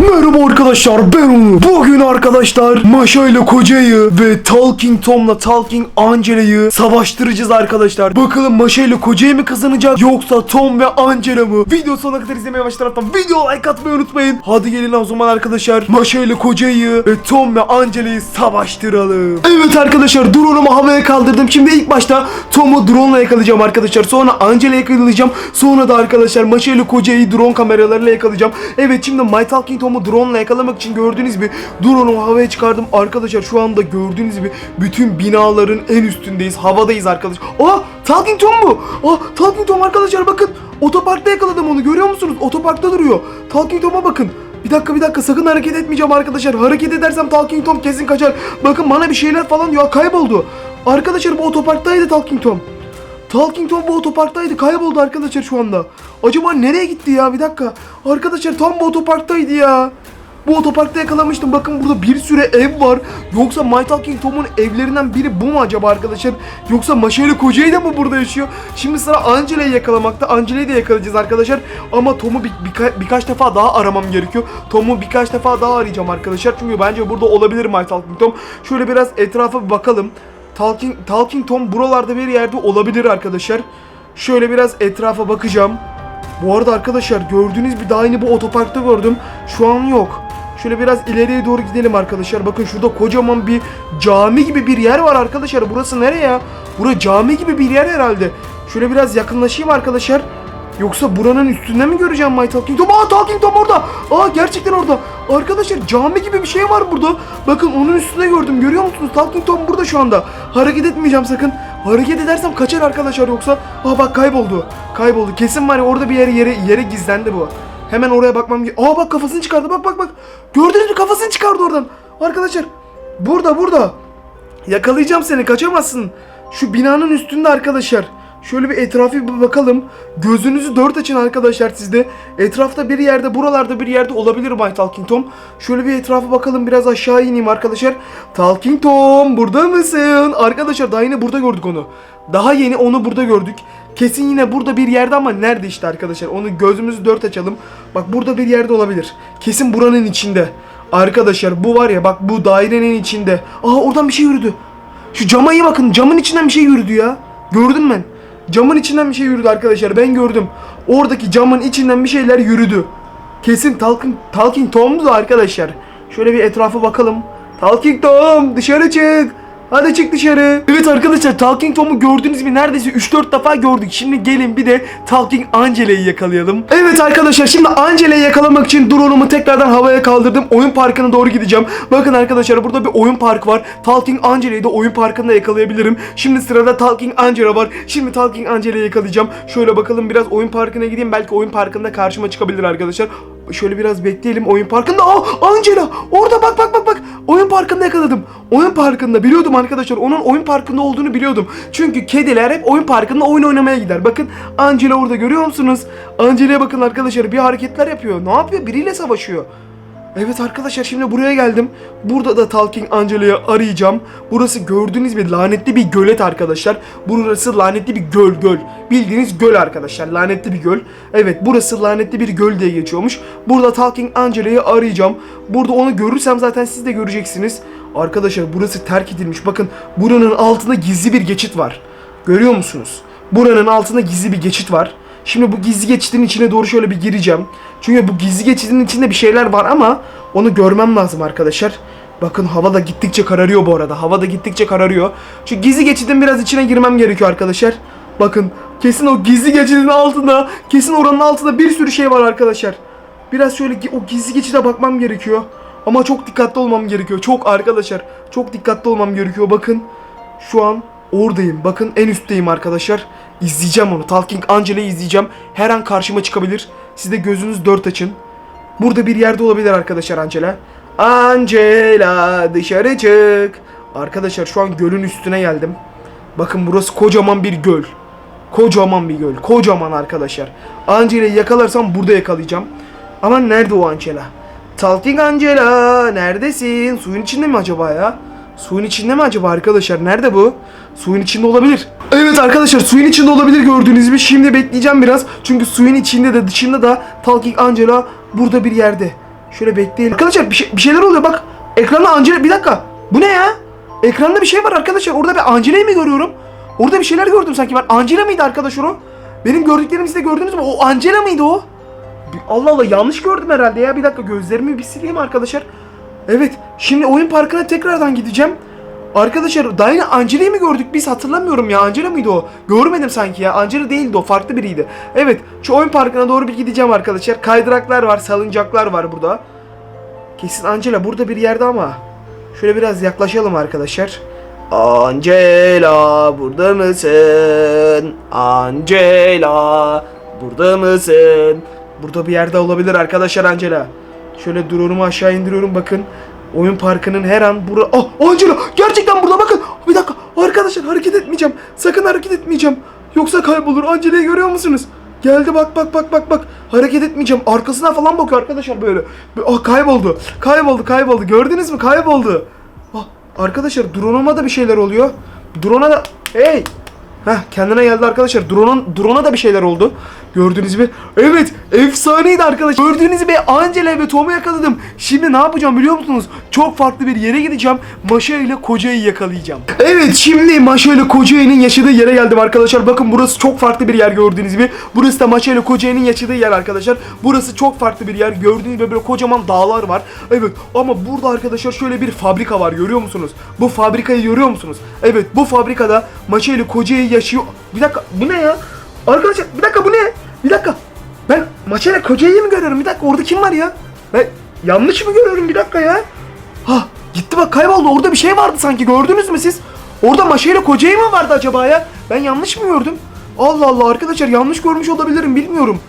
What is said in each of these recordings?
Merhaba arkadaşlar ben Onur. Bugün arkadaşlar Maşa ile Koca'yı ve Talking Tom'la Talking Angela'yı savaştıracağız arkadaşlar. Bakalım Maşa ile Koca'yı mı kazanacak yoksa Tom ve Angela mı? Video sonuna kadar izlemeye baş taraftan video like atmayı unutmayın. Hadi gelin o zaman arkadaşlar Maşa ile Koca'yı ve Tom ve Angela'yı savaştıralım. Evet arkadaşlar drone'umu havaya kaldırdım. Şimdi ilk başta Tom'u drone'la yakalayacağım arkadaşlar. Sonra Angela'yı yakalayacağım. Sonra da arkadaşlar Maşa ile Koca'yı drone kameralarıyla yakalayacağım. Evet şimdi My Talking Tom'u drone'la yakalamak için gördüğünüz gibi drone'umu havaya çıkardım. Arkadaşlar şu anda gördüğünüz gibi bütün binaların en üstündeyiz. Havadayız arkadaşlar. Aa Talking Tom bu. Aa Talking Tom arkadaşlar bakın. Otoparkta yakaladım onu görüyor musunuz? Otoparkta duruyor. Talking Tom'a bakın. Bir dakika bir dakika sakın hareket etmeyeceğim arkadaşlar. Hareket edersem Talking Tom kesin kaçar. Bakın bana bir şeyler falan diyor. Kayboldu. Arkadaşlar bu otoparktaydı Talking Tom. Talking Tom bu otoparktaydı. Kayboldu arkadaşlar şu anda. Acaba nereye gitti ya? Bir dakika. Arkadaşlar tam bu otoparktaydı ya. Bu otoparkta yakalamıştım. Bakın burada bir sürü ev var. Yoksa My Talking Tom'un evlerinden biri bu mu acaba arkadaşlar? Yoksa Maşa ile Koca'yı da mı burada yaşıyor? Şimdi sıra Angela'yı yakalamakta. Angela'yı da yakalayacağız arkadaşlar. Ama Tom'u bir, birka- birkaç defa daha aramam gerekiyor. Tom'u birkaç defa daha arayacağım arkadaşlar. Çünkü bence burada olabilir My Talking Tom. Şöyle biraz etrafa bir bakalım. Talking, Talking Tom buralarda bir yerde olabilir arkadaşlar. Şöyle biraz etrafa bakacağım. Bu arada arkadaşlar gördüğünüz bir daha yeni bu otoparkta gördüm. Şu an yok. Şöyle biraz ileriye doğru gidelim arkadaşlar. Bakın şurada kocaman bir cami gibi bir yer var arkadaşlar. Burası nereye ya? Bura cami gibi bir yer herhalde. Şöyle biraz yakınlaşayım arkadaşlar. Yoksa buranın üstünde mi göreceğim My Talking Tom? Aa Talking Tom orada. Aa gerçekten orada. Arkadaşlar cami gibi bir şey var burada. Bakın onun üstünde gördüm. Görüyor musunuz? Talking Tom burada şu anda. Hareket etmeyeceğim sakın. Hareket edersem kaçar arkadaşlar yoksa. Aa bak kayboldu. Kayboldu. Kesin var ya orada bir yere yere, yere gizlendi bu. Hemen oraya bakmam ge- Aa bak kafasını çıkardı. Bak bak bak. Gördünüz mü kafasını çıkardı oradan. Arkadaşlar burada burada. Yakalayacağım seni kaçamazsın. Şu binanın üstünde arkadaşlar. Şöyle bir etrafı bir bakalım. Gözünüzü dört açın arkadaşlar sizde. Etrafta bir yerde buralarda bir yerde olabilir My Talking Tom. Şöyle bir etrafa bakalım biraz aşağı ineyim arkadaşlar. Talking Tom burada mısın? Arkadaşlar daha yine burada gördük onu. Daha yeni onu burada gördük. Kesin yine burada bir yerde ama nerede işte arkadaşlar. Onu gözümüzü dört açalım. Bak burada bir yerde olabilir. Kesin buranın içinde. Arkadaşlar bu var ya bak bu dairenin içinde. Aa oradan bir şey yürüdü. Şu cama iyi bakın. Camın içinden bir şey yürüdü ya. Gördüm ben. Camın içinden bir şey yürüdü arkadaşlar. Ben gördüm. Oradaki camın içinden bir şeyler yürüdü. Kesin Talking, Talking Tom'du arkadaşlar. Şöyle bir etrafa bakalım. Talking Tom dışarı çık. Hadi çık dışarı. Evet arkadaşlar Talking Tom'u gördüğünüz gibi neredeyse 3-4 defa gördük. Şimdi gelin bir de Talking Angela'yı yakalayalım. Evet arkadaşlar şimdi Angela'yı yakalamak için drone'umu tekrardan havaya kaldırdım. Oyun parkına doğru gideceğim. Bakın arkadaşlar burada bir oyun parkı var. Talking Angela'yı da oyun parkında yakalayabilirim. Şimdi sırada Talking Angela var. Şimdi Talking Angela'yı yakalayacağım. Şöyle bakalım biraz oyun parkına gideyim. Belki oyun parkında karşıma çıkabilir arkadaşlar. Şöyle biraz bekleyelim oyun parkında. Aa Angela orada bak bak bak bak. Oyun parkında yakaladım. Oyun parkında biliyordum arkadaşlar. Onun oyun parkında olduğunu biliyordum. Çünkü kediler hep oyun parkında oyun oynamaya gider. Bakın Angela orada görüyor musunuz? Angela'ya bakın arkadaşlar bir hareketler yapıyor. Ne yapıyor? Biriyle savaşıyor. Evet arkadaşlar şimdi buraya geldim. Burada da Talking Angela'yı arayacağım. Burası gördüğünüz gibi lanetli bir gölet arkadaşlar. Burası lanetli bir göl göl. Bildiğiniz göl arkadaşlar. Lanetli bir göl. Evet burası lanetli bir göl diye geçiyormuş. Burada Talking Angela'yı arayacağım. Burada onu görürsem zaten siz de göreceksiniz. Arkadaşlar burası terk edilmiş. Bakın buranın altında gizli bir geçit var. Görüyor musunuz? Buranın altında gizli bir geçit var. Şimdi bu gizli geçidin içine doğru şöyle bir gireceğim. Çünkü bu gizli geçidin içinde bir şeyler var ama onu görmem lazım arkadaşlar. Bakın hava da gittikçe kararıyor bu arada. Hava da gittikçe kararıyor. Şu gizli geçidin biraz içine girmem gerekiyor arkadaşlar. Bakın kesin o gizli geçidin altında, kesin oranın altında bir sürü şey var arkadaşlar. Biraz şöyle o gizli geçide bakmam gerekiyor. Ama çok dikkatli olmam gerekiyor. Çok arkadaşlar. Çok dikkatli olmam gerekiyor. Bakın şu an oradayım. Bakın en üstteyim arkadaşlar. İzleyeceğim onu. Talking Angela'yı izleyeceğim. Her an karşıma çıkabilir. Siz de gözünüz dört açın. Burada bir yerde olabilir arkadaşlar Angela. Angela dışarı çık. Arkadaşlar şu an gölün üstüne geldim. Bakın burası kocaman bir göl. Kocaman bir göl. Kocaman arkadaşlar. Angela'yı yakalarsam burada yakalayacağım. Ama nerede o Angela? Talking Angela neredesin? Suyun içinde mi acaba ya? Suyun içinde mi acaba arkadaşlar? Nerede bu? Suyun içinde olabilir. Evet arkadaşlar suyun içinde olabilir gördüğünüz gibi. Şimdi bekleyeceğim biraz. Çünkü suyun içinde de dışında da Talking Angela burada bir yerde. Şöyle bekleyelim. Arkadaşlar bir, şey, bir şeyler oluyor bak. Ekranda Angela bir dakika. Bu ne ya? Ekranda bir şey var arkadaşlar. Orada bir Angela'yı mı görüyorum? Orada bir şeyler gördüm sanki ben. Angela mıydı arkadaş o? Benim gördüklerimi de gördünüz mü? O Angela mıydı o? Allah Allah yanlış gördüm herhalde ya. Bir dakika gözlerimi bir sileyim arkadaşlar. Evet. Şimdi oyun parkına tekrardan gideceğim. Arkadaşlar daha yine Angela'yı mı gördük biz hatırlamıyorum ya. Angela mıydı o? Görmedim sanki ya. Angela değildi o. Farklı biriydi. Evet. Şu oyun parkına doğru bir gideceğim arkadaşlar. Kaydıraklar var. Salıncaklar var burada. Kesin Angela burada bir yerde ama. Şöyle biraz yaklaşalım arkadaşlar. Angela burada mısın? Angela burada mısın? Burada bir yerde olabilir arkadaşlar Angela. Şöyle drone'umu aşağı indiriyorum bakın. Oyun parkının her an burada... Ah Angela gerçekten burada bakın. Bir dakika arkadaşlar hareket etmeyeceğim. Sakın hareket etmeyeceğim. Yoksa kaybolur. Angela'yı görüyor musunuz? Geldi bak bak bak bak bak. Hareket etmeyeceğim. Arkasına falan bakıyor arkadaşlar böyle. Ah kayboldu. Kayboldu kayboldu. Gördünüz mü? Kayboldu. Ah arkadaşlar drone'uma da bir şeyler oluyor. Drone'a da hey Heh kendine geldi arkadaşlar. Drone'un drone'a da bir şeyler oldu. Gördüğünüz gibi. Evet, efsaneydi arkadaşlar. Gördüğünüz gibi Angela ve Tom'u yakaladım. Şimdi ne yapacağım biliyor musunuz? Çok farklı bir yere gideceğim. Maşa ile Koca'yı yakalayacağım. Evet, şimdi Maşa ile Koca'nın yaşadığı yere geldim arkadaşlar. Bakın burası çok farklı bir yer gördüğünüz gibi. Burası da Maşa ile Koca'nın yaşadığı yer arkadaşlar. Burası çok farklı bir yer. Gördüğünüz gibi böyle kocaman dağlar var. Evet, ama burada arkadaşlar şöyle bir fabrika var. Görüyor musunuz? Bu fabrikayı görüyor musunuz? Evet, bu fabrikada Maşa ile Koca'yı yaşıyor. Bir dakika, bu ne ya? Arkadaşlar bir dakika bu ne? Bir dakika. Ben Maçayla Koca'yı mı görüyorum? Bir dakika orada kim var ya? Ben yanlış mı görüyorum bir dakika ya? Ha gitti bak kayboldu. Orada bir şey vardı sanki gördünüz mü siz? Orada Maşayla Koca'yı mı vardı acaba ya? Ben yanlış mı gördüm? Allah Allah arkadaşlar yanlış görmüş olabilirim bilmiyorum.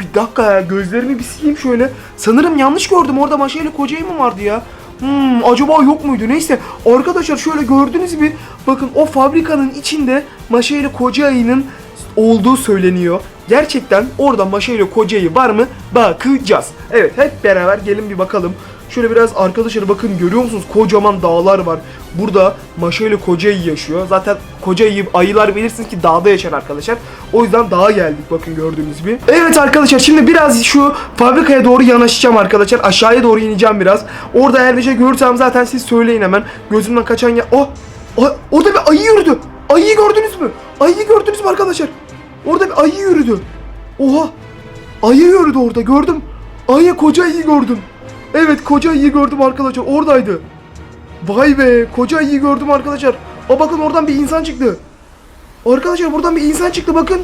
Bir dakika ya gözlerimi bir sileyim şöyle. Sanırım yanlış gördüm orada Maşayla Koca'yı mı vardı ya? Hmm, acaba yok muydu? Neyse arkadaşlar şöyle gördüğünüz gibi bakın o fabrikanın içinde Maşa ile olduğu söyleniyor. Gerçekten orada Maşa ile Koca Ayı var mı? Bakacağız. Evet hep beraber gelin bir bakalım. Şöyle biraz arkadaşlar bakın görüyor musunuz? Kocaman dağlar var. Burada Maşa ile Koca Ayı yaşıyor. Zaten Koca Ayı, ayılar bilirsiniz ki dağda yaşar arkadaşlar. O yüzden dağa geldik bakın gördüğünüz gibi. Evet arkadaşlar şimdi biraz şu fabrikaya doğru yanaşacağım arkadaşlar. Aşağıya doğru ineceğim biraz. Orada eğer bir şey görürsem zaten siz söyleyin hemen. Gözümden kaçan ya... Oh! Oh! Orada bir ayı yürüdü. Ayıyı gördünüz mü? Ayıyı gördünüz mü arkadaşlar? Orada bir ayı yürüdü. Oha! Ayı yürüdü orada gördüm. Ayı koca ayıyı gördüm. Evet koca ayıyı gördüm arkadaşlar oradaydı. Vay be koca ayıyı gördüm arkadaşlar. Aa bakın oradan bir insan çıktı. Arkadaşlar buradan bir insan çıktı bakın.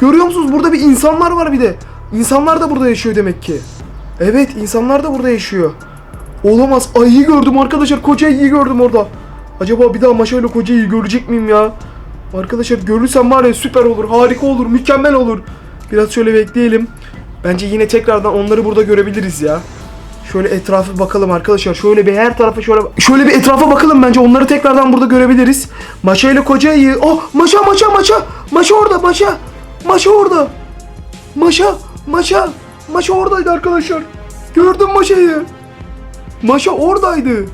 Görüyor musunuz? Burada bir insanlar var bir de. İnsanlar da burada yaşıyor demek ki. Evet insanlar da burada yaşıyor. Olamaz. Ayıyı gördüm arkadaşlar. Koca ayıyı gördüm orada. Acaba bir daha maşayla koca ayıyı görecek miyim ya? Arkadaşlar görürsem var ya süper olur. Harika olur. Mükemmel olur. Biraz şöyle bekleyelim. Bence yine tekrardan onları burada görebiliriz ya. Şöyle etrafa bakalım arkadaşlar. Şöyle bir her tarafa şöyle şöyle bir etrafa bakalım bence. Onları tekrardan burada görebiliriz. Maşa ile koca ayı. Oh maşa maşa maşa. Maşa orada maşa. Maşa orada. Maşa maşa. Maşa oradaydı arkadaşlar. Gördüm maşayı. Maşa oradaydı.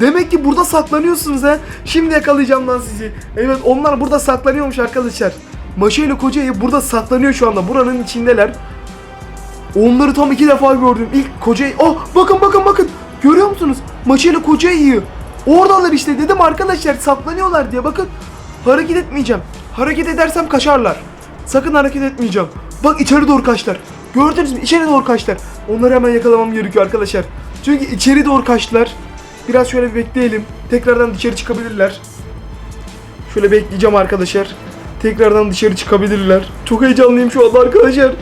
Demek ki burada saklanıyorsunuz ha. Şimdi yakalayacağım lan sizi. Evet onlar burada saklanıyormuş arkadaşlar. Maşa ile koca ayı burada saklanıyor şu anda. Buranın içindeler. Onları tam iki defa gördüm. İlk kocayı... Oh bakın bakın bakın. Görüyor musunuz? Maçıyla kocayı Oradalar işte dedim arkadaşlar saklanıyorlar diye bakın. Hareket etmeyeceğim. Hareket edersem kaçarlar. Sakın hareket etmeyeceğim. Bak içeri doğru kaçtılar. Gördünüz mü? İçeri doğru kaçtılar. Onları hemen yakalamam gerekiyor arkadaşlar. Çünkü içeri doğru kaçtılar. Biraz şöyle bir bekleyelim. Tekrardan dışarı çıkabilirler. Şöyle bekleyeceğim arkadaşlar. Tekrardan dışarı çıkabilirler. Çok heyecanlıyım şu anda arkadaşlar.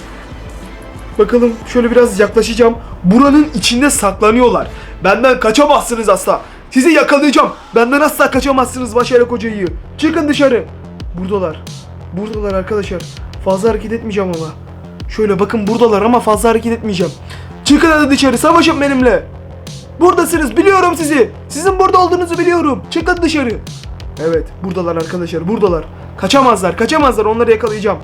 Bakalım şöyle biraz yaklaşacağım. Buranın içinde saklanıyorlar. Benden kaçamazsınız asla. Sizi yakalayacağım. Benden asla kaçamazsınız Başarı Kocayı. Çıkın dışarı. Buradalar. Buradalar arkadaşlar. Fazla hareket etmeyeceğim ama. Şöyle bakın buradalar ama fazla hareket etmeyeceğim. Çıkın hadi dışarı savaşın benimle. Buradasınız biliyorum sizi. Sizin burada olduğunuzu biliyorum. Çıkın dışarı. Evet buradalar arkadaşlar buradalar. Kaçamazlar kaçamazlar onları yakalayacağım.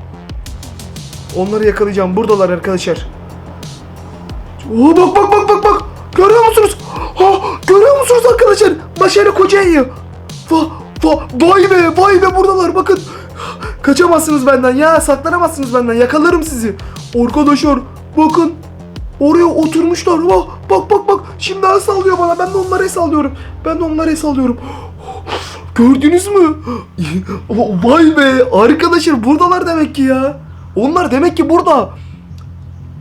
Onları yakalayacağım. Buradalar arkadaşlar. Oo bak bak bak bak bak. Görüyor musunuz? Ha, görüyor musunuz arkadaşlar? Başarı kocayı. Va, va, vay be vay be buradalar bakın. Kaçamazsınız benden ya saklanamazsınız benden yakalarım sizi. Arkadaşlar bakın. Oraya oturmuşlar. Bak bak bak bak. Şimdi el sallıyor bana. Ben de onlara el sallıyorum. Ben de onlara el sallıyorum. Gördünüz mü? Vay be arkadaşlar buradalar demek ki ya. Onlar demek ki burada.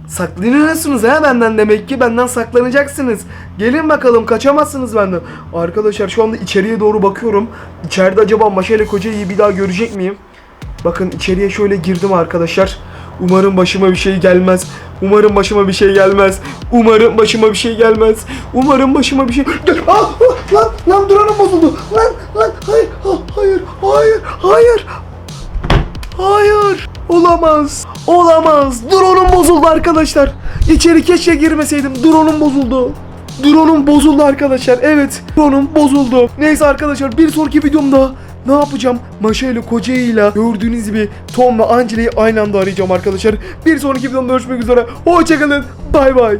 Saklanıyorsunuz ha benden demek ki benden saklanacaksınız. Gelin bakalım kaçamazsınız benden. Arkadaşlar şu anda içeriye doğru bakıyorum. İçeride acaba Maşa ile Koca'yı bir daha görecek miyim? Bakın içeriye şöyle girdim arkadaşlar. Umarım başıma bir şey gelmez. Umarım başıma bir şey gelmez. Umarım başıma bir şey gelmez. Umarım başıma bir şey... Ah, ah, lan lan drone'um bozuldu. Lan lan hayır ah, hayır hayır hayır. Hayır. Olamaz. Olamaz. Drone'um bozuldu arkadaşlar. İçeri keşke girmeseydim. Drone'um bozuldu. Drone'um bozuldu arkadaşlar. Evet. Drone'um bozuldu. Neyse arkadaşlar bir sonraki videomda ne yapacağım? Maşa ile kocayla gördüğünüz gibi Tom ve Angela'yı aynı anda arayacağım arkadaşlar. Bir sonraki videomda görüşmek üzere. Hoşçakalın. Bay bay.